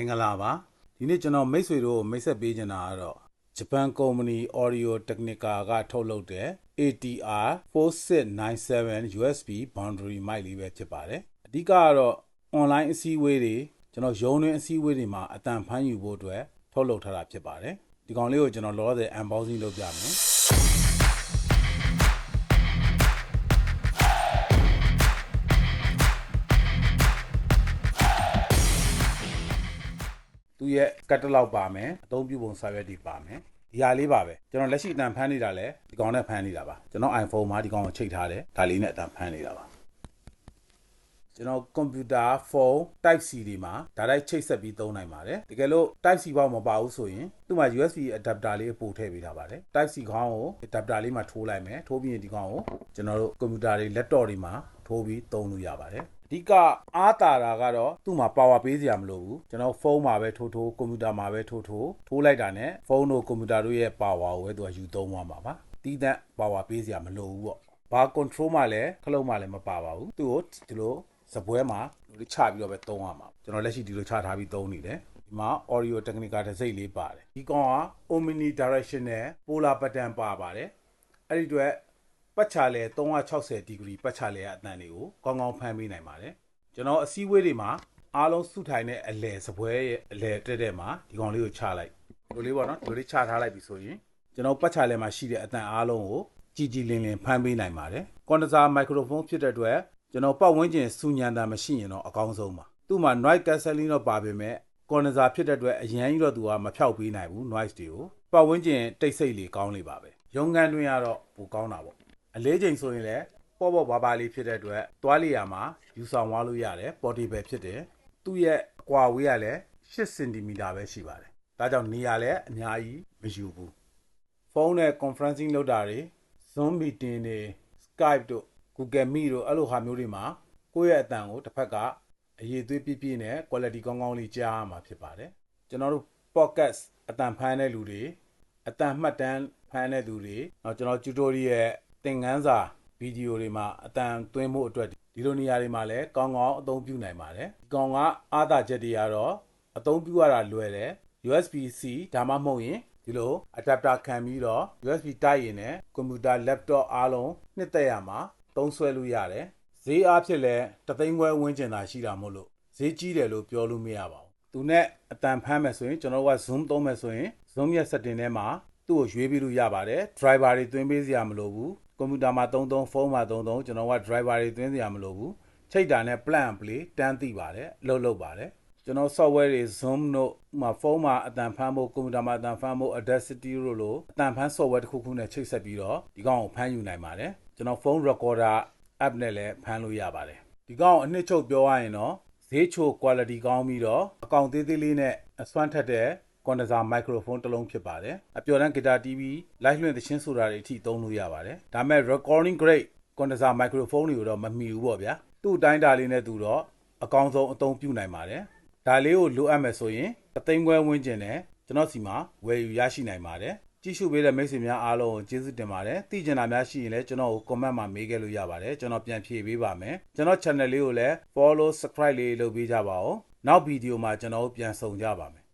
င်္ဂလာပါဒီနေ့ကျွန်တော်မိတ်ဆွေတို့ကိုမိတ်ဆက်ပေးချင်တာကတော့ဂျပန်ကုမ္ပဏီ Audio Technica ကထုတ်လုပ်တဲ့ ATR 4697 USB boundary mic လေးပဲဖြစ်ပါတယ်အဓိကကတော့ online အစည်းအဝေးတွေကျွန်တော်ရုံးတွင်းအစည်းအဝေးတွေမှာအတန်ဖမ်းယူဖို့အတွက်ထုတ်လုပ်ထားတာဖြစ်ပါတယ်ဒီကောင်လေးကိုကျွန်တော်လောလောဆယ် unboxing လုပ်ပြမယ် သူ့ရဲ့ကတ်တလောက်ပါမယ်အသုံးပြုပုံစာရွက်တွေပါမယ်ဒီဟာလေးပါပဲကျွန်တော်လက်ရှိအတန်ဖမ်းနေတာလဲဒီကောင်နဲ့ဖမ်းနေတာပါကျွန်တော် iPhone မှာဒီကောင်ကိုချိတ်ထားတယ်ဒါလေးနဲ့အတန်ဖမ်းနေတာပါကျွန်တော်ကွန်ပျူတာဖုန်း Type C တွေမှာဒါတိုက်ချိတ်ဆက်ပြီးသုံးနိုင်ပါတယ်တကယ်လို့ Type C ဘောက်မပါဘူးဆိုရင်သူ့မှာ USB adapter လေးပို့ထည့်ပေးထားပါတယ် Type C ခေါင်းကို adapter လေးမှာထိုးလိုက်မယ်ထိုးပြီးရင်ဒီကောင်ကိုကျွန်တော်တို့ကွန်ပျူတာတွေ laptop တွေမှာထိုးပြီးသုံးလို့ရပါတယ် အဓိကအားတာတာကတော့သူ့မှာ power ပေးစရာမလိုဘူးကျွန်တော်ဖုန်းမှာပဲထိုးထိုးကွန်ပျူတာမှာပဲထိုးထိုးထိုးလိုက်တာနဲ့ဖုန်းတို့ကွန်ပျူတာတို့ရဲ့ power ကိုပဲသူကယူသုံးသွားမှာပါတီးသန့် power ပေးစရာမလိုဘူးပေါ့ဘာ control မှလည်းခလုံးမှလည်းမပါပါဘူးသူ့ကိုဒီလိုစပွဲမှာဒီချပြီးတော့ပဲသုံးရမှာကျွန်တော်လက်ရှိဒီလိုချထားပြီးသုံးနေတယ်ဒီမှာ audio technica တစ်စိတ်လေးပါတယ်ဒီကောင်က omni directional polar button ပါပါတယ်အဲ့ဒီအတွက် ပတ်ချာလဲ360ဒီဂရီပတ်ချာလဲအတန်တွေကိုကောင်းကောင်းဖမ်းပေးနိုင်ပါတယ်ကျွန်တော်အစည်းအဝေးတွေမှာအားလုံးစုထိုင်တဲ့အလဲစပွဲရဲ့အလဲတက်တဲ့မှာဒီကောင်လေးကိုချလိုက်ဒီလိုလေးပေါ့နော်ဒီလိုလေးချထားလိုက်ပြီဆိုရင်ကျွန်တော်ပတ်ချာလဲမှာရှိတဲ့အတန်အားလုံးကိုကြည်ကြည်လင်လင်ဖမ်းပေးနိုင်ပါတယ်ကွန်ဒစာမိုက်ခရိုဖုန်းဖြစ်တဲ့အတွက်ကျွန်တော်ပတ်ဝန်းကျင်စူညံတာမရှိရင်တော့အကောင်းဆုံးပါသူ့မှာ noise cancelling တော့ပါပေမဲ့ကွန်ဒစာဖြစ်တဲ့အတွက်အရန်ကြီးတော့သူကမဖြောက်ပေးနိုင်ဘူး noise တွေကိုပတ်ဝန်းကျင်တိတ်ဆိတ်လေးကောင်းလေးပါပဲရုံငန်းတွင်ကတော့ပိုကောင်းတာပေါ့ အလေးချိန်ဆိုရင်လည်းပေါ့ပေါ့ပါပါလေးဖြစ်တဲ့အတွက်သွားလျာမှာယူဆောင်သွားလို့ရတယ် portable ဖြစ်တယ်သူ့ရဲ့အကွာဝေးကလည်း8စင်တီမီတာပဲရှိပါတယ်ဒါကြောင့်နေရာလည်းအများကြီးမယူဘူးဖုန်းနဲ့ conferencing လုပ်တာတွေ Zoom meeting တွေ Skype တို့ Google Meet တို့အဲ့လိုဟာမျိုးတွေမှာကိုယ့်ရဲ့အတန်ကိုတစ်ဖက်ကအရေးသွေးပြည့်ပြည့်နဲ့ quality ကောင်းကောင်းလေးကြားရမှာဖြစ်ပါတယ်ကျွန်တော်တို့ podcast အတန်ဖမ်းတဲ့လူတွေအတန်မှတ်တမ်းဖမ်းတဲ့လူတွေနောက်ကျွန်တော် tutorial သင်ခန်းစာဗီဒီယိုတွေမှာအတန်သွင်းဖို့အတွက်ဒီလိုနေရာတွေမှာလည်းကောင်းကောင်းအသုံးပြုနိုင်ပါတယ်ဒီကောင်ကအားသာချက်တွေကတော့အသုံးပြုရတာလွယ်တယ် USB-C ဒါမှမဟုတ်ရင်ဒီလို adapter ခံပြီးတော့ USB တိုက်ရင်လည်းကွန်ပျူတာ laptop အားလုံးနှစ်သက်ရမှာသုံးဆွဲလို့ရတယ်ဈေးအားဖြင့်လည်းတသိန်းခွဲဝန်းကျင်သာရှိတာမို့လို့ဈေးကြီးတယ်လို့ပြောလို့မရပါဘူးသူနဲ့အတန်ဖမ်းမယ်ဆိုရင်ကျွန်တော်က zoom သုံးမယ်ဆိုရင် zoom ရဲ့ setting ထဲမှာသူ့ကိုရွေးပြီးလို့ရပါတယ် driver တွေသွင်းပေးစရာမလိုဘူး ကွန်ပျူတာမှာသုံးသုံးဖုန်းမှာသုံးသုံးကျွန်တော်က driver တွေသွင်းစရာမလိုဘူးချိတ်တာနဲ့ plan play တန်းသိပါတယ်အလုပ်လုပ်ပါတယ်ကျွန်တော် software တွေ Zoom တို့မှာဖုန်းမှာအတန်ဖမ်းဖို့ကွန်ပျူတာမှာအတန်ဖမ်းဖို့ Audacity တို့လိုအတန်ဖမ်း software တစ်ခုခုနဲ့ချိတ်ဆက်ပြီးတော့ဒီကောင်ကိုဖမ်းယူနိုင်ပါတယ်ကျွန်တော်ဖုန်း recorder app နဲ့လည်းဖမ်းလို့ရပါတယ်ဒီကောင်အနှစ်ချုပ်ပြောရရင်တော့ဈေးချို quality ကောင်းပြီးတော့အကောင်သေးသေးလေးနဲ့အစွမ်းထက်တဲ့ ကွန်ဒစာမိုက်ခရိုဖုန်းတစ်လုံးဖြစ်ပါတယ်အပျော်တမ်းဂီတာ TV live လွှင့်သချင်းဆိုတာတွေအထိသုံးလို့ရပါတယ်ဒါပေမဲ့ recording grade ကွန်ဒစာမိုက်ခရိုဖုန်းတွေကိုတော့မမီဘူးပေါ့ဗျာသူ့အတိုင်းတာလေးနဲ့သူတော့အကောင်းဆုံးအသုံးပြုနိုင်ပါတယ်ဒါလေးကိုလိုအပ်မယ်ဆိုရင်အသိန်းခွဲဝန်းကျင်နဲ့ကျွန်တော်စီမှာဝယ်ယူရရှိနိုင်ပါတယ်ကြည့်ရှုပေးတဲ့မိတ်ဆွေများအားလုံးကိုကျေးဇူးတင်ပါတယ်။သိချင်တာများရှိရင်လည်းကျွန်တော်ကို comment မှာမေးခဲ့လို့ရပါတယ်။ကျွန်တော်ပြန်ဖြေပေးပါမယ်။ကျွန်တော် channel လေးကိုလည်း follow subscribe လေးလုပ်ပေးကြပါဦး။နောက်ဗီဒီယိုမှာကျွန်တော်တို့ပြန်ဆုံကြပါမယ်